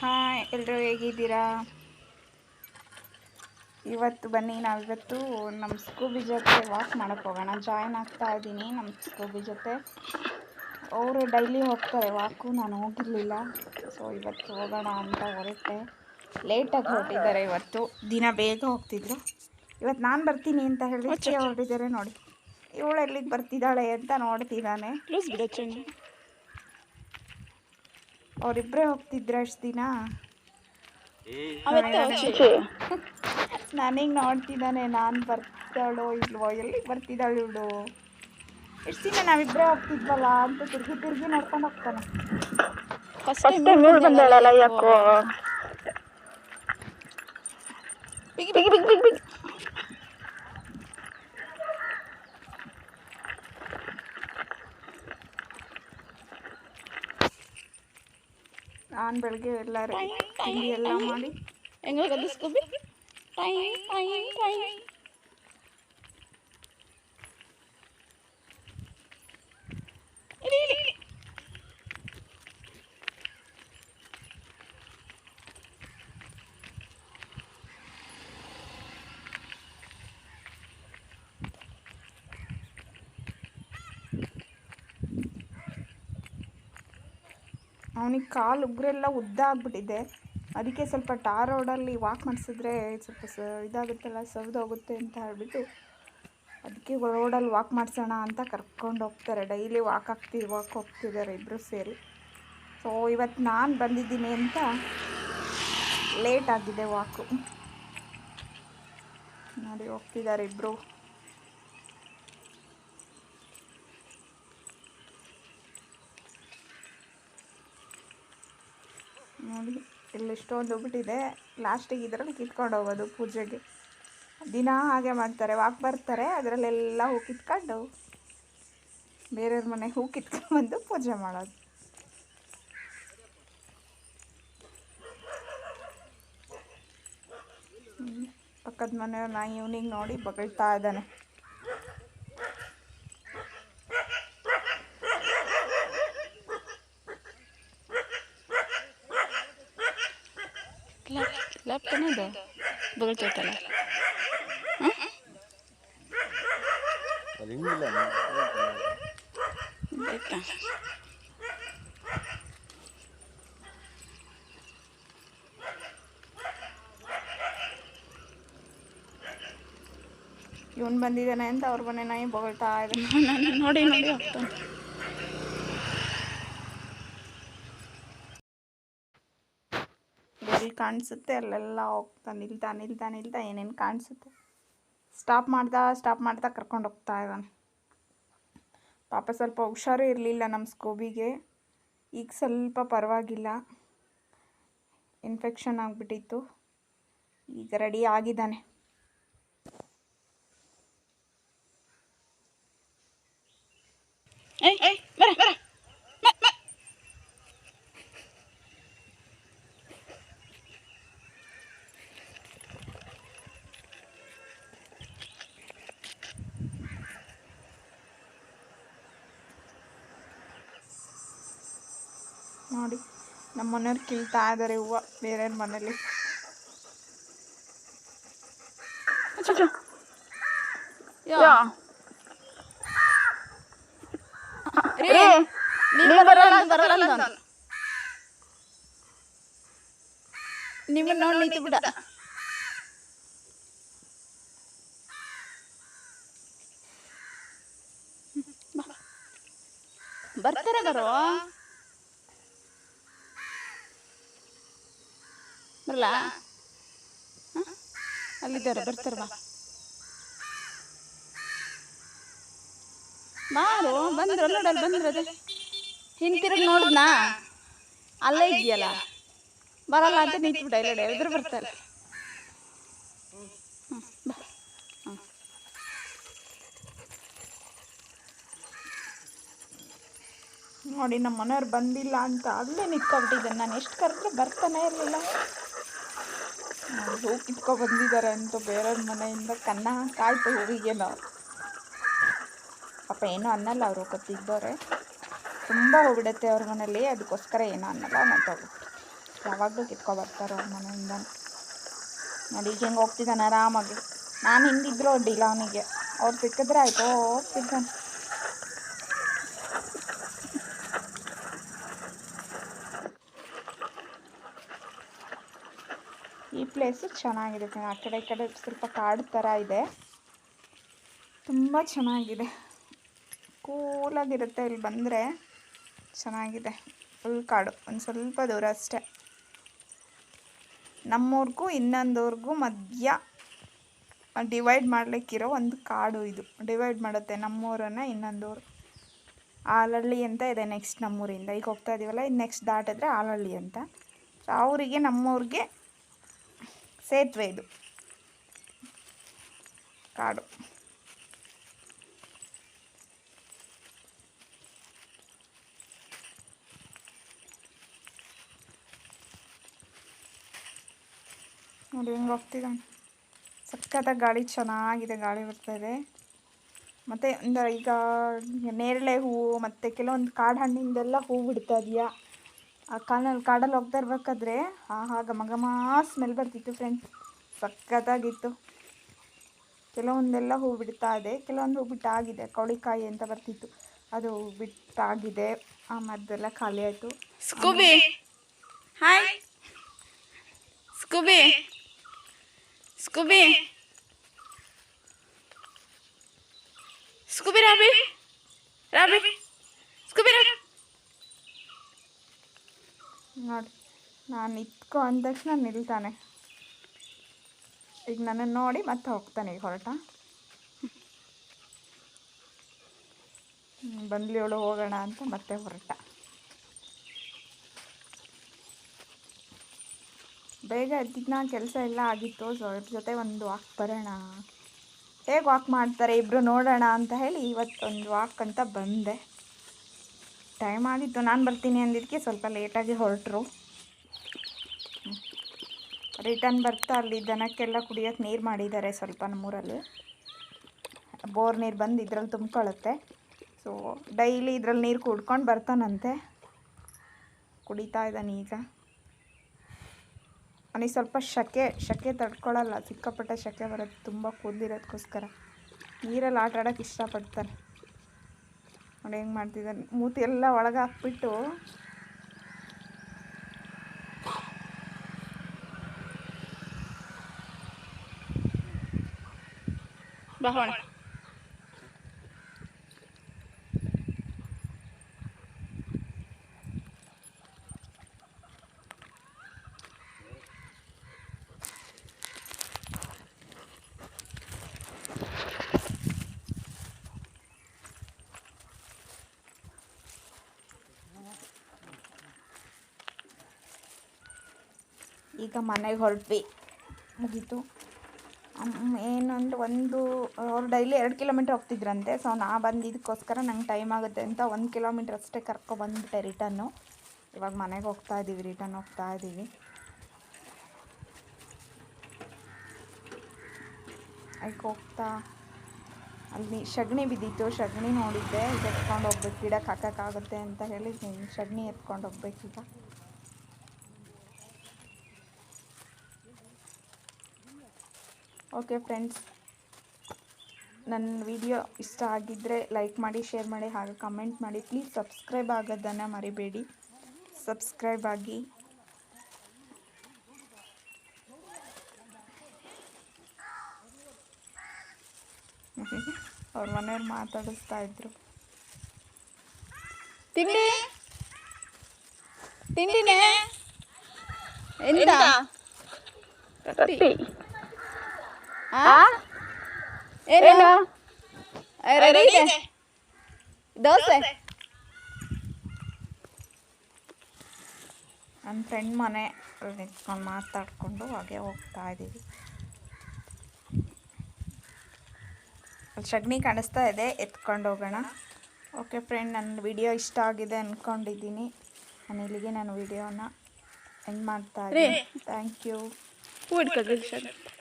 Hi ಎಲ್ಲರೂ ಹೇಗಿದ್ದೀರಾ? ಇವತ್ತು ಬನ್ನಿ ನಾವಿವತ್ತು ನಮ್ಮ ಸ್ಕೂಬಿ ಜೊತೆ ವಾಕ್ ಮಾಡೋಕ್ಕೆ ಹೋಗೋಣ. ಜಾಯ್ನ್ ಆಗ್ತಾ ಇದ್ದೀನಿ ನಮ್ಮ ಸ್ಕೂಬಿ ಜೊತೆ. ಅವರು ಡೈಲಿ ಹೋಗ್ತಾರೆ ವಾಕು ನಾನು ಹೋಗಿರಲಿಲ್ಲ. ಸೊ ಇವತ್ತು ಹೋಗೋಣ ಅಂತ ಹೊರಟೆ. ಲೇಟಾಗಿ ಹೊರಟಿದ್ದಾರೆ ಇವತ್ತು. ದಿನ ಬೇಗ ಹೋಗ್ತಿದ್ರು. ಇವತ್ತು ನಾನು ಬರ್ತೀನಿ ಅಂತ ಹೇಳಿ ಹೊರಟಿದ್ದಾರೆ ನೋಡಿ. ಇವಳು ಎಲ್ಲಿಗೆ ಬರ್ತಿದ್ದಾಳೆ ಅಂತ ನೋಡ್ತಿದ್ದಾನೆ. ಪ್ಲೀಸ್ ಬಿಡೋ ಚೆಂಡು ಅವರಿಬ್ಬರೇ ಹೋಗ್ತಿದ್ರ ಅಷ್ಟು ದಿನ? ಅವತ್ತೆ ನನಗೆ ನೋಡ್ತಿದ್ದಾನೆ ನಾನು ಬರ್ತಾಳೋ ಇಲ್ವೋ ಎಲ್ಲಿಗೆ ಬರ್ತಿದ್ದಾಳು ಇವಳು? ಎಷ್ಟು ದಿನ ನಾವಿಬ್ಬರೇ ಹೋಗ್ತಿದ್ವಲ್ಲ ಅಂತ ತಿರುಗಿ ತಿರುಗಿ ನೋಡ್ಕೊಂಡು ಹೋಗ್ತಾನೆ. ಯಾಕೋ? ಬಿಗಿ ಬಿಗಿ ಬಿಗಿ ಬಿಗಿ. ಬಿಗಿ ನಾನು ಬೆಳಗ್ಗೆ ಎಲ್ಲರೂ ತಿಂಡಿ ಎಲ್ಲ ಮಾಡಿ ಹೆಂಗ ಅವನಿಗೆ ಕಾಲು ಉಗುರೆಲ್ಲ ಉದ್ದ ಆಗಿಬಿಟ್ಟಿದೆ. ಅದಕ್ಕೆ ಸ್ವಲ್ಪ ಟಾರ್ ರೋಡಲ್ಲಿ ವಾಕ್ ಮಾಡಿಸಿದ್ರೆ ಸ್ವಲ್ಪ ಸ ಇದಾಗುತ್ತಲ್ಲ ಸವ್ದೋಗುತ್ತೆ ಅಂತ ಹೇಳಿಬಿಟ್ಟು ಅದಕ್ಕೆ ರೋಡಲ್ಲಿ ವಾಕ್ ಮಾಡಿಸೋಣ ಅಂತ ಕರ್ಕೊಂಡು ಹೋಗ್ತಾರೆ. ಡೈಲಿ ವಾಕ್ ಆಗ್ತಿ, ವಾಕ್ ಹೋಗ್ತಿದ್ದಾರೆ ಇಬ್ಬರು ಸೇರಿ. ಸೊ ಇವತ್ತು ನಾನು ಬಂದಿದ್ದೀನಿ ಅಂತ ಲೇಟ್ ಆಗಿದೆ ವಾಕು. ನೋಡಿ, ಹೋಗ್ತಿದ್ದಾರೆ ಇಬ್ಬರು ನೋಡಿ ಇಲ್ಲಿ ಇಷ್ಟೊಂದು ಬಿಟ್ಟಿದೆ ಲಾಸ್ಟಿಗೆ ಇದರಲ್ಲಿ ಕಿತ್ಕೊಂಡು ಹೋಗೋದು ಪೂಜೆಗೆ. ದಿನ ಹಾಗೆ ಮಾಡ್ತಾರೆ, ವಾಕ್ ಬರ್ತಾರೆ, ಅದರಲ್ಲೆಲ್ಲ ಹೂ ಕಿತ್ಕೊಂಡು ಬೇರೆಯವ್ರ ಮನೆಗೆ ಹೂ ಕಿತ್ಕೊಂಡು ಬಂದು ಪೂಜೆ ಮಾಡೋದು. ಪಕ್ಕದ ಮನೆಯವ್ರು ನಾ ಇವನಿಗೆ ನೋಡಿ ಬಗಳ್ತಾ ಇದ್ದಾನೆ. ಲ್ಯಾಪ್ ಲ್ಯಾಪ್ ತಾನೇ ಅದು ಬಗಳ್ತೈತಲ್ಲ ಆಯ್ತಾ ಇವನು ಬಂದಿದ್ದಾನೆ ಅಂತ ಅವ್ರ ಮನೆ ನಾಯಿ ಬಗಳ್ತಾ ಇದ್ದಾನೆ ನಾನು ನೋಡಿ ನೋಡಿ ಹೋಗ್ತಾನೆ ಎಲ್ಲಿ ಕಾಣಿಸುತ್ತೆ, ಅಲ್ಲೆಲ್ಲ ಹೋಗ್ತಾ ನಿಲ್ತಾ ನಿಲ್ತಾ ನಿಲ್ತಾ ಏನೇನು ಕಾಣಿಸುತ್ತೆ. ಸ್ಟಾಪ್ ಮಾಡ್ತಾ ಸ್ಟಾಪ್ ಮಾಡ್ತಾ ಕರ್ಕೊಂಡು ಹೋಗ್ತಾ ಇದ್ದಾನೆ. ಪಾಪ ಸ್ವಲ್ಪ ಹುಷಾರು ಇರಲಿಲ್ಲ ನಮ್ಮ ಸ್ಕೋಬಿಗೆ ಈಗ ಸ್ವಲ್ಪ ಪರವಾಗಿಲ್ಲ. ಇನ್ಫೆಕ್ಷನ್ ಆಗಿಬಿಟ್ಟಿತ್ತು. ಈಗ ರೆಡಿ ಆಗಿದ್ದಾನೆ. ಏಯ್ ಏಯ್ ಬರ ಬರ ನೋಡಿ. ನಮ್ಮ ಮನೆಯವ್ರು ಕೀಳ್ತಾ ಇದ್ದಾರೆ ಹೂವು ಬೇರೆಯವ್ರ ಮನೇಲಿ. ನಿಮ್ಮನ್ನ ನೋಡಿ ನಿಂತು ಬಿಡ ಬರ್ತಾರೆ ಬರೋ ಬರಲ್ಲ ಹ? ಅಲ್ಲಿದ್ದಾರೆ ಬರ್ತಾರೆ ಬಾ. ಬಾರು ಬಂದ್ರು ಬಂದ್ರ ಅದೇ. ಹಿಂತಿರುಗಿ ನೋಡಿದ್ನಾ ಅಲ್ಲೇ ಇದೆಯಲ್ಲ ಬರಲ್ಲ ಅಂತ ನಿಂತು ಬಿಡ ಇಲ್ಲ ಎದುರು ಬರ್ತಾರೆ. ನೋಡಿ, ನಮ್ಮ ಮನೆಯವ್ರು ಬಂದಿಲ್ಲ ಅಂತ ಅಲ್ಲೇ ನಿಂತ್ಕೊಬಿಟ್ಟಿದ್ದೆ ನಾನು ಎಷ್ಟು ಕರೆದ್ರೆ ಬರ್ತಾನೆ ಇರಲಿಲ್ಲ. ಹೂ ಕಿತ್ಕೊ ಬಂದಿದ್ದಾರೆ ಅಂತ ಬೇರೆಯವ್ರ ಮನೆಯಿಂದ ಕನ್ನ ಕಾಯ್ತು ಹೂವಿಗೆ ನಾವು ಪಾಪ ಏನೂ ಅನ್ನಲ್ಲ ಅವರು ಕತ್ತಿದ್ದವ್ರೆ ತುಂಬ ಹೋಗ್ಬಿಡುತ್ತೆ ಅವ್ರ ಮನೇಲಿ ಅದಕ್ಕೋಸ್ಕರ ಏನೂ ಅನ್ನಲ್ಲ ಮತ್ತು ಯಾವಾಗಲೂ ಕಿತ್ಕೊ ಬರ್ತಾರೆ ಅವ್ರ ಮನೆಯಿಂದ. ನೋಡಿ ಈಗ ಹೆಂಗೆ ಹೋಗ್ತಿದ್ದಾನೆ ಆರಾಮಾಗಿ. ನಾನು ಹಿಂದಿದ್ರು ಅಡ್ಡಿಲ್ಲ ಅವನಿಗೆ. ಅವ್ರು ಸಿಕ್ಕಿದ್ರೆ ಆಯಿತು, ಹೋಗ್ತಿದ್ದಾನೆ. ಈ ಪ್ಲೇಸು ಚೆನ್ನಾಗಿದೆ ಫ್ರೆಂಡ್ ಆ ಕಡೆ ಕಡೆ ಸ್ವಲ್ಪ ಕಾಡು ಥರ ಇದೆ. ತುಂಬ ಚೆನ್ನಾಗಿದೆ. ಕೂಲಾಗಿರುತ್ತೆ ಇಲ್ಲಿ ಬಂದರೆ. ಚೆನ್ನಾಗಿದೆ. ಫುಲ್ ಕಾಡು. ಒಂದು ಸ್ವಲ್ಪ ದೂರ ಅಷ್ಟೇ. ನಮ್ಮೂರಿಗೂ ಇನ್ನೊಂದೂರಿಗೂ ಮಧ್ಯ ಡಿವೈಡ್ ಮಾಡಲಿಕ್ಕಿರೋ ಒಂದು ಕಾಡು ಇದು. ಡಿವೈಡ್ ಮಾಡುತ್ತೆ ನಮ್ಮೂರನ್ನ ಇನ್ನೊಂದೂರು. ಆಲಹಳ್ಳಿ ಅಂತ ಇದೆ ನೆಕ್ಸ್ಟ್ ನಮ್ಮೂರಿಂದ. ಈಗ ಹೋಗ್ತಾ ಇದೀವಲ್ಲ, ಇದು ನೆಕ್ಸ್ಟ್ ದಾಟಿದ್ರೆ ಆಲಹಳ್ಳಿ ಅಂತ. ಸೊ ಅವರಿಗೆ ನಮ್ಮೂರಿಗೆ ಸೇತುವೆ ಇದು. ಕಾಡು. ನೋಡಿ, ಹೆಂಗೆ ಹೋಗ್ತಿದ್ದಾನೆ ಸಖತ್ತಾಗಿ ಗಾಳಿ ಚೆನ್ನಾಗಿದೆ, ಗಾಳಿ ಬರ್ತಾ ಇದೆ. ಮತ್ತು ಈಗ ನೇರಳೆ ಹೂವು, ಮತ್ತು ಕೆಲವೊಂದು ಕಾಡು ಹಣ್ಣಿಂದೆಲ್ಲ ಹೂವು ಬಿಡ್ತಾ ಇದೆಯಾ? ಆ ಕಾಲಲ್ಲಿ ಕಾಡಲ್ಲಿ ಹೋಗ್ತಾ ಇರ್ಬೇಕಾದ್ರೆ ಆಹಾ ಘಮ ಘಮ ಸ್ಮೆಲ್ ಬರ್ತಿತ್ತು ಫ್ರೆಂಡ್ಸ್ ಸಖತ್ತಾಗಿತ್ತು. ಕೆಲವೊಂದೆಲ್ಲ ಹೂ ಬಿಡ್ತಾ ಇದೆ ಕೆಲವೊಂದು ಹೂ ಬಿಟ್ಟಾಗಿದೆ ಕೌಳಿಕಾಯಿ ಅಂತ ಬರ್ತಿತ್ತು. ಅದು ಬಿಟ್ಟಾಗಿದೆ ಆ ಮದ್ದೆಲ್ಲ ಖಾಲಿ ಆಯಿತು. Scooby. Hi Scooby. Scooby. Scooby Robbie. Robbie. Scooby Robbie. ನೋಡಿ, ನಾನು ಇತ್ಕೊ ಅಂದ ತಕ್ಷಣ ನಿಲ್ತಾನೆ. ಈಗ ನನ್ನನ್ನು ನೋಡಿ ಮತ್ತೆ ಹೋಗ್ತಾನೆ ಈಗ ಹೊರಟ. ಬಂದ್ಲಿ ಅವಳು ಹೋಗೋಣ ಅಂತ ಮತ್ತೆ ಹೊರಟ. ಬೇಗ ಎದ್ದಿದ್ನ, ಕೆಲಸ ಎಲ್ಲ ಆಗಿತ್ತು, ಸೊ ಅವ್ರ ಜೊತೆ ಒಂದು ವಾಕ್ ಬರೋಣ. ಹೇಗೆ ವಾಕ್ ಮಾಡ್ತಾರೆ ಇಬ್ಬರು ನೋಡೋಣ ಅಂತ ಹೇಳಿ ಇವತ್ತೊಂದು ವಾಕ್ ಅಂತ ಬಂದೆ. ಟೈಮ್ ಆಗಿತ್ತು. ನಾನು ಬರ್ತೀನಿ ಅಂದಿದ್ದಕ್ಕೆ ಸ್ವಲ್ಪ ಲೇಟಾಗಿ ಹೊರಟರು. ರಿಟರ್ನ್ ಬರ್ತಾ ಅಲ್ಲಿ ದನಕ್ಕೆಲ್ಲ ಕುಡಿಯೋಕ್ಕೆ ನೀರು ಮಾಡಿದ್ದಾರೆ ಸ್ವಲ್ಪ ನಮ್ಮೂರಲ್ಲಿ ಬೋರ್ ನೀರು ಬಂದು ಇದ್ರಲ್ಲಿ ತುಂಬ್ಕೊಳ್ಳುತ್ತೆ ಸೊ ಡೈಲಿ ಇದ್ರಲ್ಲಿ ನೀರು ಕುಡ್ಕೊಂಡು ಬರ್ತಾನಂತೆ. ಕುಡಿತಾ ಇದ್ದಾನೆ ಈಗ. ಅವನಿಗೆ ಸ್ವಲ್ಪ ಶಕೆ ಶಕೆ ತಡ್ಕೊಳ್ಳಲ್ಲ ಸಿಕ್ಕಾಪಟ್ಟೆ ಶಕೆ ಬರುತ್ತೆ. ತುಂಬ ಕೂದಲಿರೋದಕ್ಕೋಸ್ಕರ ನೀರಲ್ಲಿ ಆಟ ಆಡೋಕ್ಕೆ ಇಷ್ಟಪಡ್ತಾನೆ ನೋಡಿ ಹೆಂಗೆ ಮಾಡ್ತಿದ್ದಾನೆ? ಮೂತಿ ಎಲ್ಲ ಒಳಗೆ ಹಾಕ್ಬಿಟ್ಟು ಬಾ ಈಗ ಮನೆಗೆ ಹೊರಟ್ವಿ. ಮುಗೀತು. ಏನಂದ್ರೆ ಒಂದು, ಅವ್ರು ಡೈಲಿ ಎರಡು ಕಿಲೋಮೀಟ್ರ್ ಹೋಗ್ತಿದ್ರಂತೆ. ಸೊ ನಾ ಬಂದಿದ್ದಕ್ಕೋಸ್ಕರ ನಂಗೆ ಟೈಮ್ ಆಗುತ್ತೆ ಅಂತ ಒಂದು ಕಿಲೋಮೀಟ್ರ್ ಅಷ್ಟೇ ಕರ್ಕೊಬಂದ್ಬಿಟ್ಟೆ ರಿಟರ್ನು ಇವಾಗ ಮನೆಗೆ ಹೋಗ್ತಾ ಇದ್ದೀವಿ ರಿಟರ್ನ್ ಹೋಗ್ತಾ ಇದ್ದೀವಿ ಅದಕ್ಕೆ ಹೋಗ್ತಾ. ಅಲ್ಲಿ ಸಗಣಿ ಬಿದ್ದಿತ್ತು. ಸಗಣಿ ನೋಡಿದ್ದೆ. ಎತ್ಕೊಂಡು ಹೋಗ್ಬೇಕು. ಗಿಡಕ್ಕೆ ಹಾಕೋಕ್ಕಾಗುತ್ತೆ ಅಂತ ಹೇಳಿ ಸಗಣಿ ಎತ್ಕೊಂಡು ಹೋಗ್ಬೇಕೀಗ. ಓಕೆ ಫ್ರೆಂಡ್ಸ್ ನನ್ನ ವಿಡಿಯೋ ಇಷ್ಟ ಆಗಿದ್ದರೆ ಲೈಕ್ ಮಾಡಿ ಶೇರ್ ಮಾಡಿ ಹಾಗೆ ಕಮೆಂಟ್ ಮಾಡಿ. ಪ್ಲೀಸ್ ಸಬ್ಸ್ಕ್ರೈಬ್ ಆಗೋದನ್ನು ಮರಿಬೇಡಿ. ಸಬ್ಸ್ಕ್ರೈಬ್ ಆಗಿ. ಅವ್ರ ಮನೆಯವ್ರು ಮಾತಾಡಿಸ್ತಾ ಇದ್ರು. ತಿಂಡಿ? ತಿಂಡಿನೇ? ಎಂತ? ರೊಟ್ಟಿ. ಏನು? ರೆಡಿ ಇದೆ? ದೋಸೆ? ನನ್ನ ಫ್ರೆಂಡ್ ಮನೆ ನಿಂತ್ಕೊಂಡು ಮಾತಾಡಿಕೊಂಡು ಹಾಗೆ ಹೋಗ್ತಾ ಇದ್ದೀವಿ. ಅಲ್ಲಿ ಸಗಣಿ ಕಾಣಿಸ್ತಾ ಇದೆ ಎತ್ಕೊಂಡು ಹೋಗೋಣ. ಓಕೆ ಫ್ರೆಂಡ್ ನನ್ನ ವಿಡಿಯೋ ಇಷ್ಟ ಆಗಿದೆ ಅಂದ್ಕೊಂಡಿದ್ದೀನಿ ನಾನು ಇಲ್ಲಿಗೆ ನಾನು ವಿಡಿಯೋನ ಎಂಡ್ ಮಾಡ್ತಾ ಇದ್ದೀನಿ. Thank you